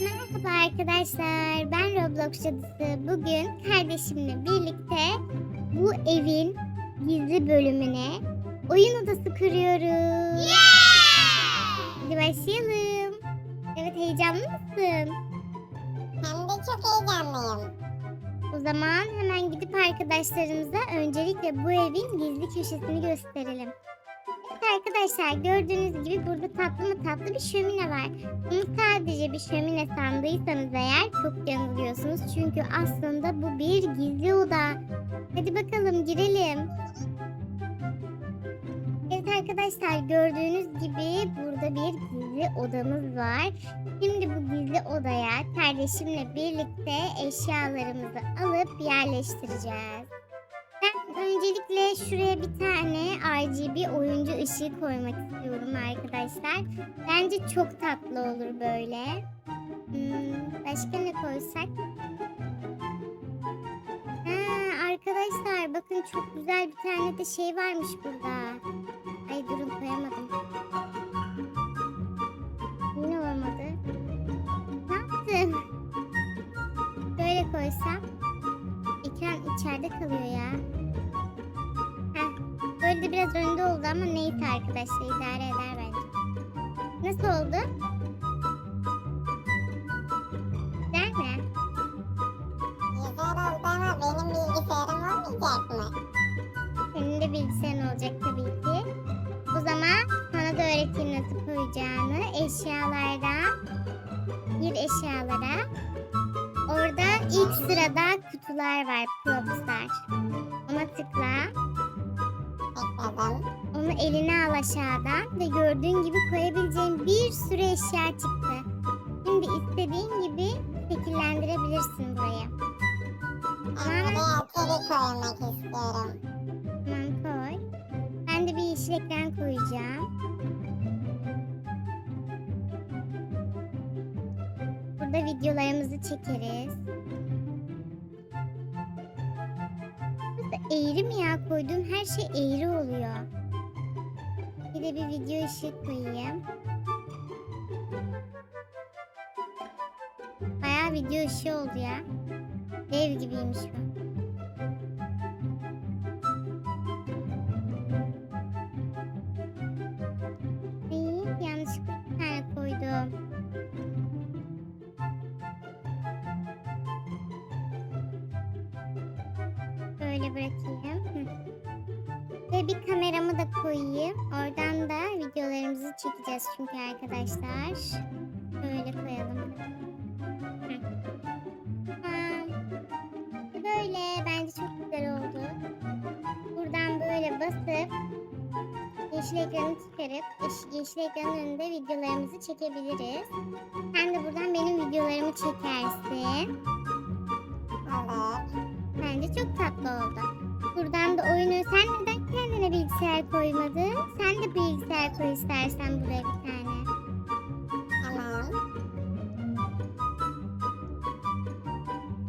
Merhaba arkadaşlar. Ben Roblox cadısı. Bugün kardeşimle birlikte bu evin gizli bölümüne oyun odası kuruyoruz. Hadi başlayalım. Evet heyecanlı mısın? Hem de çok heyecanlıyım. O zaman hemen gidip arkadaşlarımıza öncelikle bu evin gizli köşesini gösterelim. Arkadaşlar gördüğünüz gibi burada tatlı mı tatlı bir şömine var. Bunu sadece bir şömine sandıysanız eğer çok yanılıyorsunuz. Çünkü aslında bu bir gizli oda. Hadi bakalım girelim. Evet arkadaşlar gördüğünüz gibi burada bir gizli odamız var. Şimdi bu gizli odaya kardeşimle birlikte eşyalarımızı alıp yerleştireceğiz. Öncelikle şuraya bir tane RGB oyuncu ışığı koymak istiyorum arkadaşlar. Bence çok tatlı olur böyle. Hmm, başka ne koysak? Ha, arkadaşlar bakın çok güzel bir tane de şey varmış burada. Ay durun koyamadım. Yine olmadı. Ne yaptım? Böyle koysam. Ekran içeride kalıyor ya. De biraz önde oldu ama neyse arkadaşlar idare eder bence. Nasıl oldu? Güzel mi? Güzel oldu ama benim bilgisayarım olmayacak mı? Senin de bilgisayarın olacak tabii ki. O zaman sana da öğreteyim nasıl koyacağını. Eşyalardan gir eşyalara. Orada ilk sırada kutular var. Propslar. Ona tıkla. Tıkladım. Onu eline al aşağıdan ve gördüğün gibi koyabileceğin bir sürü eşya çıktı. Şimdi istediğin gibi şekillendirebilirsin burayı. Ben buraya atari koymak istiyorum. Tamam koy. Ben de bir yeşil ekran koyacağım. Burada videolarımızı çekeriz. Eğri mi ya? Koyduğum her şey eğri oluyor. Bir de bir video ışığı koyayım. Bayağı video ışığı oldu ya. Dev gibiymiş bu. Böyle bırakayım. Ve bir kameramı da koyayım. Oradan da videolarımızı çekeceğiz çünkü arkadaşlar. Böyle koyalım. Tamam. Böyle bence çok güzel oldu. Buradan böyle basıp yeşil ekranı çıkarıp yeş- yeşil ekranın önünde videolarımızı çekebiliriz. Sen de buradan benim videolarımı çekersin. Olur. Bence çok tatlı oldu. Buradan da oyunu sen neden kendine bilgisayar koymadın? Sen de bilgisayar koy istersen buraya bir tane. Tamam.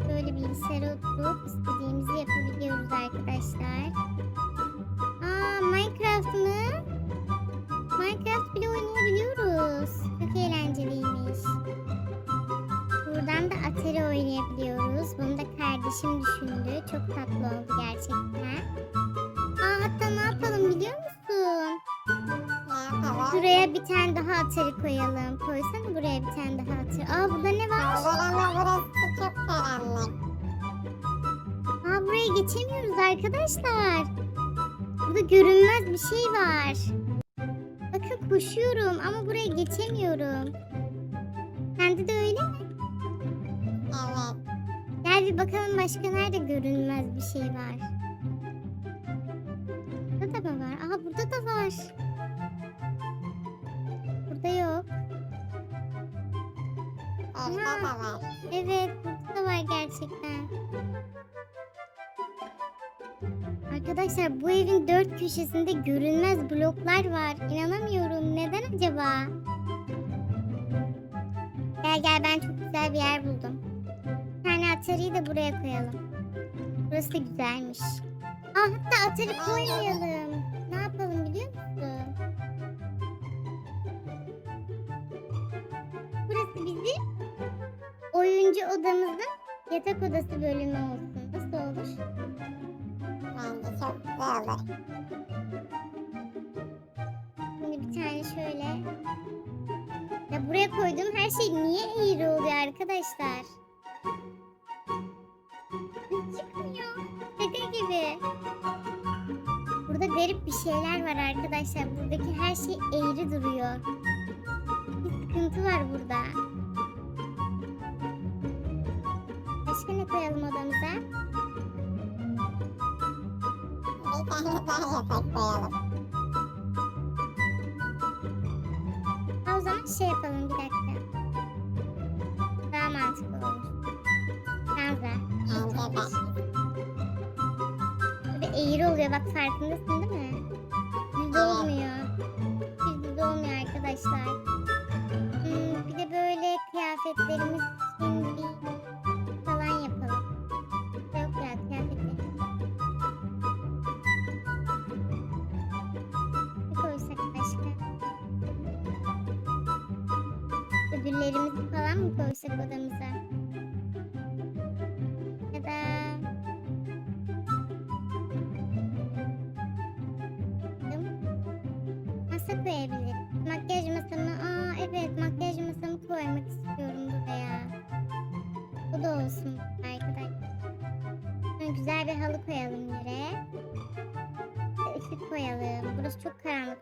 Böyle bilgisayara oturup istediğimizi yapabiliyoruz arkadaşlar. Buraya bir tane daha Atari koyalım. Koysana buraya bir tane daha Atari. Aa burada ne var? Ama burası çok karanlık. Aa buraya geçemiyoruz arkadaşlar. Burada görünmez bir şey var. Bakın koşuyorum ama buraya geçemiyorum. Sende de öyle mi? Evet. Gel bir bakalım başka nerede görünmez bir şey var. Burada da mı var? Aha burada da var. Da var. Evet burada da var gerçekten. Arkadaşlar bu evin dört köşesinde görünmez bloklar var. İnanamıyorum. Neden acaba? Gel gel ben çok güzel bir yer buldum. Bir tane Atari'yi de buraya koyalım. Burası da güzelmiş. Aa hatta Atari koymayalım. Oyuncu odamızın yatak odası bölümü olsun. Nasıl olur? Bence çok güzel olur. Şimdi bir tane şöyle. Ya buraya koyduğum her şey niye eğri oluyor arkadaşlar? Çıkmıyor. Şaka gibi. Burada garip bir şeyler var arkadaşlar. Buradaki her şey eğri duruyor. Bir sıkıntı var burada. Ne koyalım odamıza? Bir tane daha yatak koyalım. O zaman şey yapalım bir dakika. Daha mantıklı olur. Kanza. Bence de. Böyle eğri oluyor bak farkındasın değil mi? Düz olmuyor. Düz düz olmuyor arkadaşlar. Hmm, bir de böyle kıyafetlerimiz Ödüllerimizi falan mı koysak odamıza? Ya da Masa koyabilirim. Makyaj masamı, aa evet makyaj masamı koymak istiyorum buraya. Bu da olsun arkadaşlar. Güzel bir halı koyalım yere. Işık koyalım. Burası çok karanlık.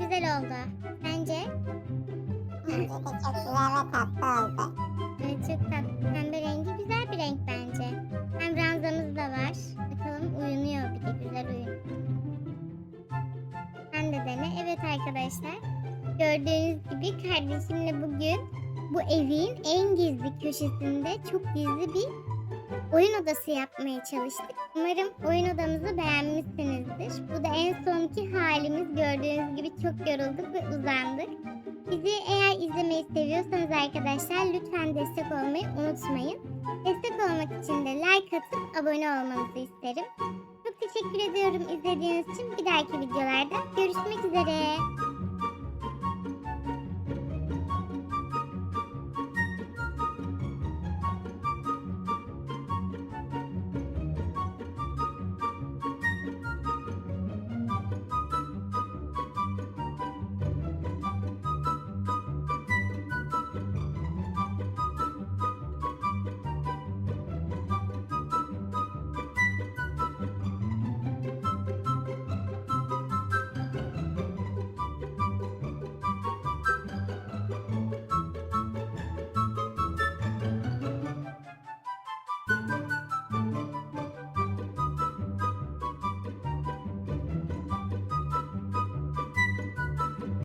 Bence güzel oldu. Sence? Bence de çok güzel ve tatlı oldu. Evet çok tatlı. Pembe rengi güzel bir renk bence. Hem ranzamız da var. Bakalım uyunuyor bir de güzel uyun. Sen de dene. Evet arkadaşlar. Gördüğünüz gibi kardeşimle bugün bu evin en gizli köşesinde çok gizli bir oyun odası yapmaya çalıştık. Umarım oyun odamızı beğenmişsinizdir. Bu da en sonki halimiz. Gördüğünüz gibi çok yorulduk ve uzandık. Bizi eğer izlemeyi seviyorsanız arkadaşlar lütfen destek olmayı unutmayın. Destek olmak için de like atıp abone olmanızı isterim. Çok teşekkür ediyorum izlediğiniz için. Bir dahaki videolarda görüşmek üzere.